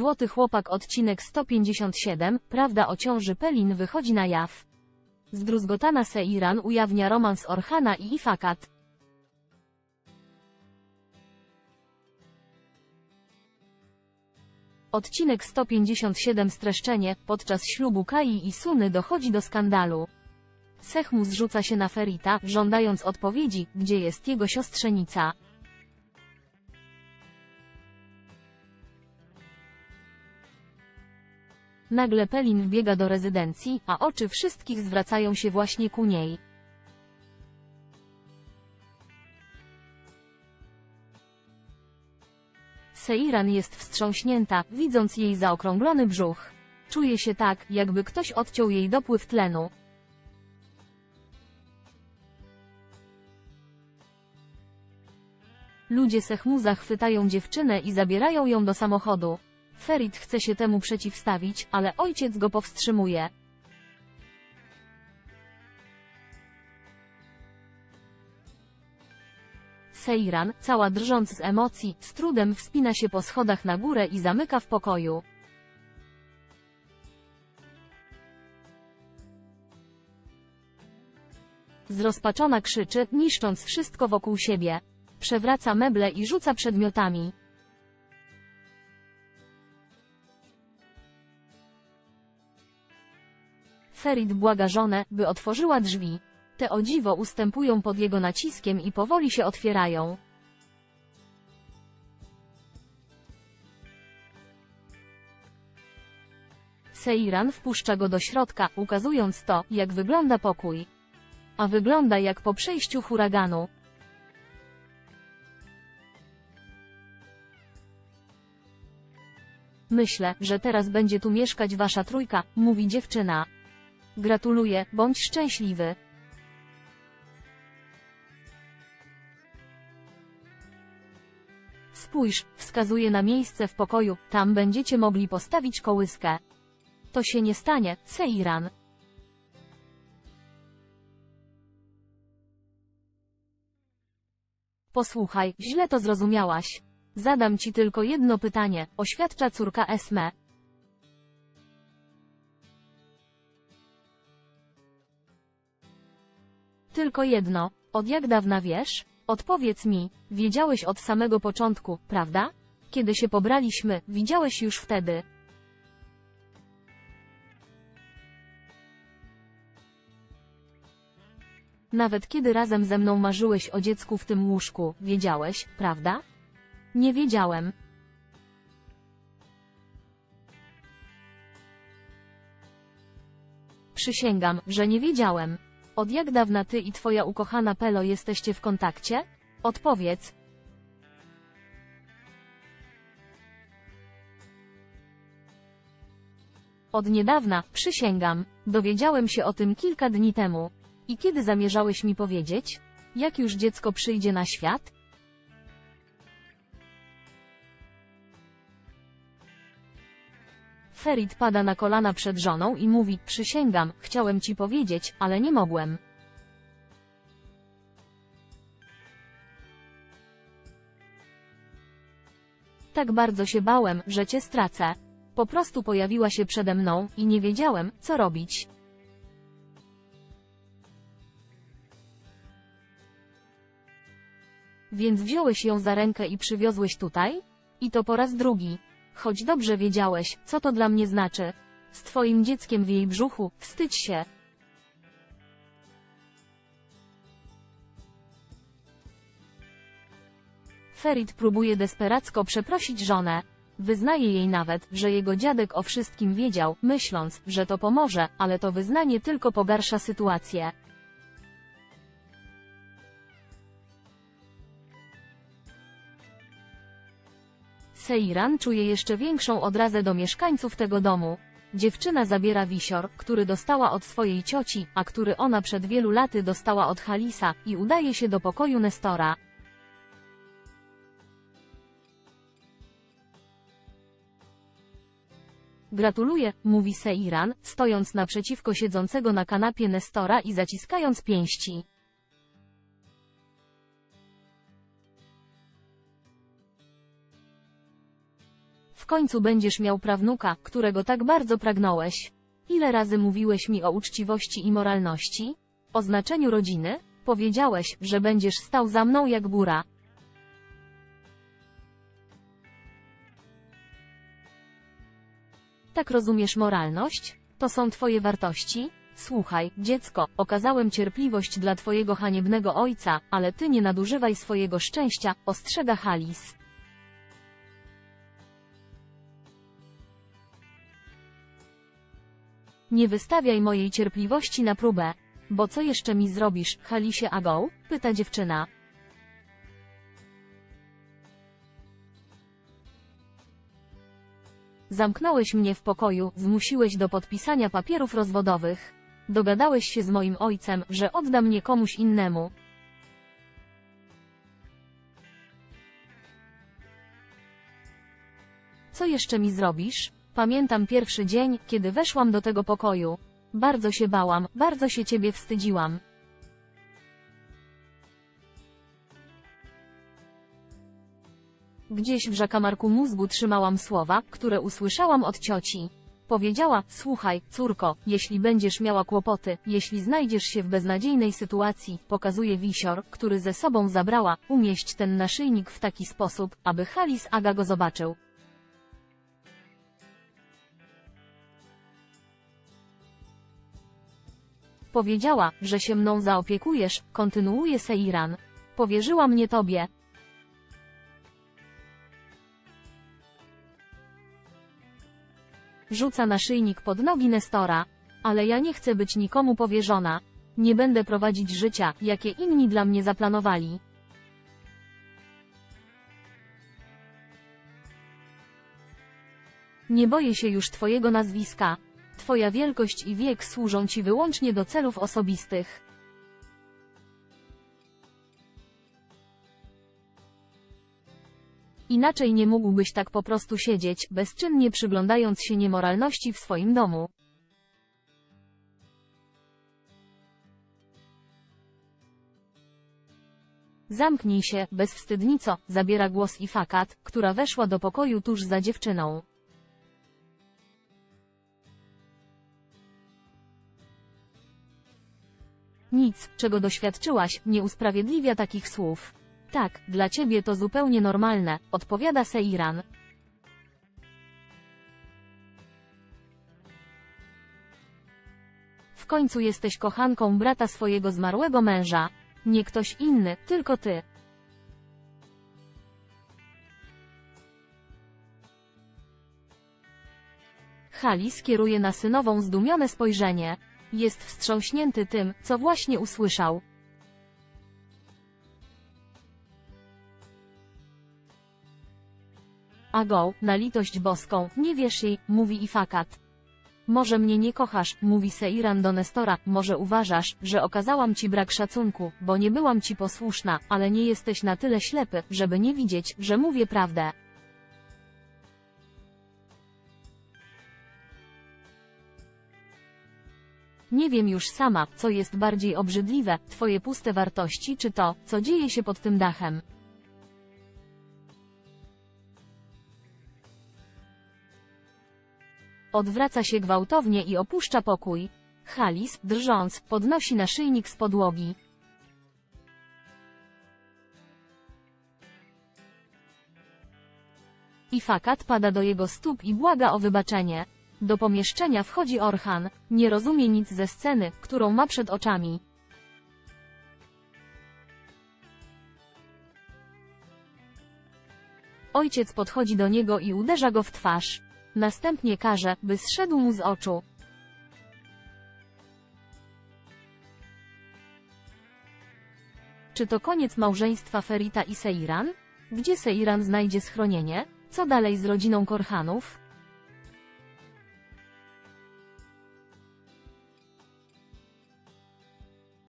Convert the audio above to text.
Złoty chłopak odcinek 157, prawda o ciąży Pelin wychodzi na jaw. Zdruzgotana Seiran ujawnia romans Orhana i Ifakat. Odcinek 157 Streszczenie, podczas ślubu Kai i Suny dochodzi do skandalu. Sechmu zrzuca się na Ferita, żądając odpowiedzi, gdzie jest jego siostrzenica. Nagle Pelin wbiega do rezydencji, a oczy wszystkich zwracają się właśnie ku niej. Seiran jest wstrząśnięta, widząc jej zaokrąglony brzuch. Czuje się tak, jakby ktoś odciął jej dopływ tlenu. Ludzie Sechmuza chwytają dziewczynę i zabierają ją do samochodu. Ferit chce się temu przeciwstawić, ale ojciec go powstrzymuje. Seiran, cała drżąc z emocji, z trudem wspina się po schodach na górę i zamyka w pokoju. Zrozpaczona krzyczy, niszcząc wszystko wokół siebie. Przewraca meble i rzuca przedmiotami. Ferit błaga żonę, by otworzyła drzwi. Te o dziwo ustępują pod jego naciskiem i powoli się otwierają. Seiran wpuszcza go do środka, ukazując to, jak wygląda pokój. A wygląda jak po przejściu huraganu. Myślę, że teraz będzie tu mieszkać wasza trójka, mówi dziewczyna. Gratuluję, bądź szczęśliwy. Spójrz, wskazuje na miejsce w pokoju, tam będziecie mogli postawić kołyskę. To się nie stanie, Seiran. Posłuchaj, źle to zrozumiałaś. Zadam ci tylko jedno pytanie, oświadcza córka Esme. Tylko jedno. Od jak dawna wiesz? Odpowiedz mi, wiedziałeś od samego początku, prawda? Kiedy się pobraliśmy, widziałeś już wtedy. Nawet kiedy razem ze mną marzyłeś o dziecku w tym łóżku, wiedziałeś, prawda? Nie wiedziałem. Przysięgam, że nie wiedziałem. Od jak dawna ty i twoja ukochana Pelo jesteście w kontakcie? Odpowiedz. Od niedawna, przysięgam. Dowiedziałem się o tym kilka dni temu. I kiedy zamierzałeś mi powiedzieć? Jak już dziecko przyjdzie na świat? Ferit pada na kolana przed żoną i mówi, przysięgam, chciałem ci powiedzieć, ale nie mogłem. Tak bardzo się bałem, że cię stracę. Po prostu pojawiła się przede mną i nie wiedziałem, co robić. Więc wziąłeś ją za rękę i przywiozłeś tutaj? I to po raz drugi. Choć dobrze wiedziałeś, co to dla mnie znaczy. Z twoim dzieckiem w jej brzuchu, wstydź się. Ferit próbuje desperacko przeprosić żonę. Wyznaje jej nawet, że jego dziadek o wszystkim wiedział, myśląc, że to pomoże, ale to wyznanie tylko pogarsza sytuację. Seiran czuje jeszcze większą odrazę do mieszkańców tego domu. Dziewczyna zabiera wisior, który dostała od swojej cioci, a który ona przed wielu laty dostała od Halisa, i udaje się do pokoju Nestora. Gratuluję, mówi Seiran, stojąc naprzeciwko siedzącego na kanapie Nestora i zaciskając pięści. Końcu będziesz miał prawnuka, którego tak bardzo pragnąłeś. Ile razy mówiłeś mi o uczciwości i moralności? O znaczeniu rodziny? Powiedziałeś, że będziesz stał za mną jak góra. Tak rozumiesz moralność? To są twoje wartości? Słuchaj, dziecko, okazałem cierpliwość dla twojego haniebnego ojca, ale ty nie nadużywaj swojego szczęścia, ostrzega Halis. Nie wystawiaj mojej cierpliwości na próbę. Bo co jeszcze mi zrobisz, Halisie Agą? pyta dziewczyna. Zamknąłeś mnie w pokoju, zmusiłeś do podpisania papierów rozwodowych. Dogadałeś się z moim ojcem, że odda mnie komuś innemu. Co jeszcze mi zrobisz? Pamiętam pierwszy dzień, kiedy weszłam do tego pokoju. Bardzo się bałam, bardzo się ciebie wstydziłam. Gdzieś w zakamarku mózgu trzymałam słowa, które usłyszałam od cioci. Powiedziała, słuchaj, córko, jeśli będziesz miała kłopoty, jeśli znajdziesz się w beznadziejnej sytuacji, pokazuje wisior, który ze sobą zabrała, umieść ten naszyjnik w taki sposób, aby Halis Aga go zobaczył. Powiedziała, że się mną zaopiekujesz, kontynuuje Seiran. Powierzyła mnie tobie. Rzuca naszyjnik pod nogi Nestora. Ale ja nie chcę być nikomu powierzona. Nie będę prowadzić życia, jakie inni dla mnie zaplanowali. Nie boję się już twojego nazwiska. Twoja wielkość i wiek służą ci wyłącznie do celów osobistych. Inaczej nie mógłbyś tak po prostu siedzieć, bezczynnie przyglądając się niemoralności w swoim domu. Zamknij się, bezwstydnico, zabiera głos Ifakat, która weszła do pokoju tuż za dziewczyną. Nic, czego doświadczyłaś, nie usprawiedliwia takich słów. Tak, dla ciebie to zupełnie normalne, odpowiada Seiran. W końcu jesteś kochanką brata swojego zmarłego męża. Nie ktoś inny, tylko ty. Halis kieruje na synową zdumione spojrzenie. Jest wstrząśnięty tym, co właśnie usłyszał. Ago, na litość boską, nie wiesz jej, mówi Ifakat. Może mnie nie kochasz, mówi Seiran do Nestora, może uważasz, że okazałam ci brak szacunku, bo nie byłam ci posłuszna, ale nie jesteś na tyle ślepy, żeby nie widzieć, że mówię prawdę. Nie wiem już sama, co jest bardziej obrzydliwe, twoje puste wartości czy to, co dzieje się pod tym dachem. Odwraca się gwałtownie i opuszcza pokój. Halis, drżąc, podnosi naszyjnik z podłogi. I fakat pada do jego stóp i błaga o wybaczenie. Do pomieszczenia wchodzi Orhan, nie rozumie nic ze sceny, którą ma przed oczami. Ojciec podchodzi do niego i uderza go w twarz. Następnie każe, by zszedł mu z oczu. Czy to koniec małżeństwa Ferita i Seiran? Gdzie Seiran znajdzie schronienie? Co dalej z rodziną Korhanów?